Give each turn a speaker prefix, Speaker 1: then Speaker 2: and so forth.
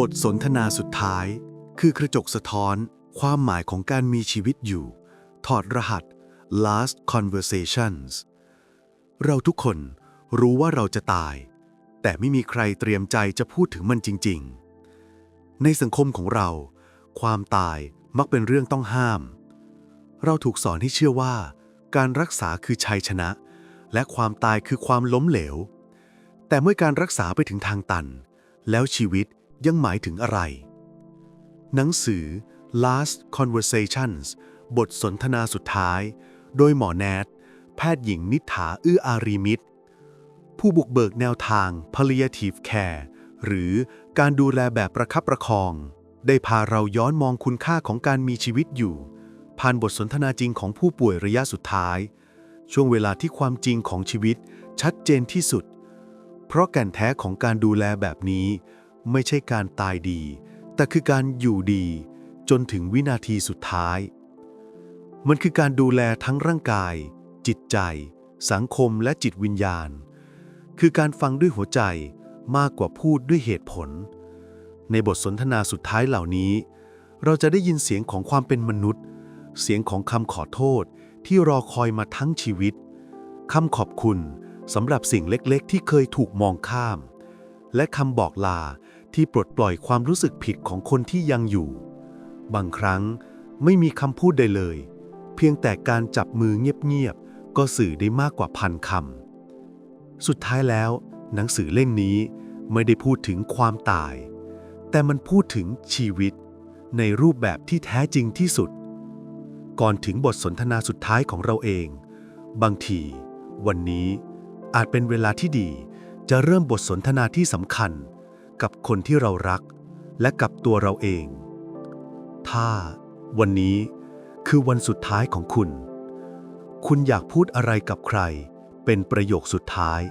Speaker 1: บทสนทนาสุดท้าย คือกระจกสะท้อน ความหมายของการมีชีวิตอยู่ ถอดรหัส last conversations เราทุกคนรู้ว่าเราจะตาย แต่ไม่มีใครเตรียมใจจะพูดถึงมันจริง ๆ ในสังคมของเรา ความตายมักเป็นเรื่องต้องห้าม เราถูกสอนให้เชื่อว่า การรักษาคือชัยชนะ และความตายคือความล้มเหลว แต่เมื่อการรักษาไปถึงทางตัน แล้วชีวิต ยังหมายถึงอะไร หนังสือ Last Conversations บทสนทนาสุดท้าย โดยหมอแนท แพทย์หญิงนิฐาอื้ออารีมิตร ผู้บุกเบิกแนวทาง palliative care หรือการดูแลแบบประคับประคอง ได้พาเราย้อนมองคุณค่าของการมีชีวิตอยู่ ผ่านบทสนทนาจริงของผู้ป่วยระยะสุดท้าย ช่วงเวลาที่ความจริงของชีวิตชัดเจนที่สุด เพราะแก่นแท้ของการดูแลแบบนี้ ไม่ใช่การตายดี แต่คือการอยู่ดี จนถึงวินาทีสุดท้าย มันคือการดูแลทั้งร่างกาย จิตใจ สังคมและจิตวิญญาณ คือการฟังด้วยหัวใจมากกว่าพูดด้วยเหตุผล ในบทสนทนาสุดท้ายเหล่านี้ เราจะได้ยินเสียงของความเป็นมนุษย์ เสียงของคำขอโทษที่รอคอยมาทั้งชีวิตคำขอบคุณสำหรับสิ่งเล็กๆ ที่เคยถูกมองข้าม และคำบอกลา ที่ปลดปล่อยความรู้สึกผิดของคนที่ยังอยู่ บางครั้งไม่มีคำพูดใดเลย เพียงแต่การจับมือเงียบๆ ก็สื่อได้มากกว่าพันคำ สุดท้ายแล้ว หนังสือเล่มนี้ไม่ได้พูดถึงความตาย แต่มันพูดถึงชีวิต ในรูปแบบที่แท้จริงที่สุด ก่อนถึงบทสนทนาสุดท้ายของเราเอง บางที วันนี้อาจเป็นเวลาที่ดี จะเริ่มบทสนทนาที่สำคัญ กับคนที่เรารัก และกับตัวเราเอง ถ้าวันนี้คือวันสุดท้ายของคุณ คุณอยากพูดอะไรกับใคร เป็นประโยคสุดท้าย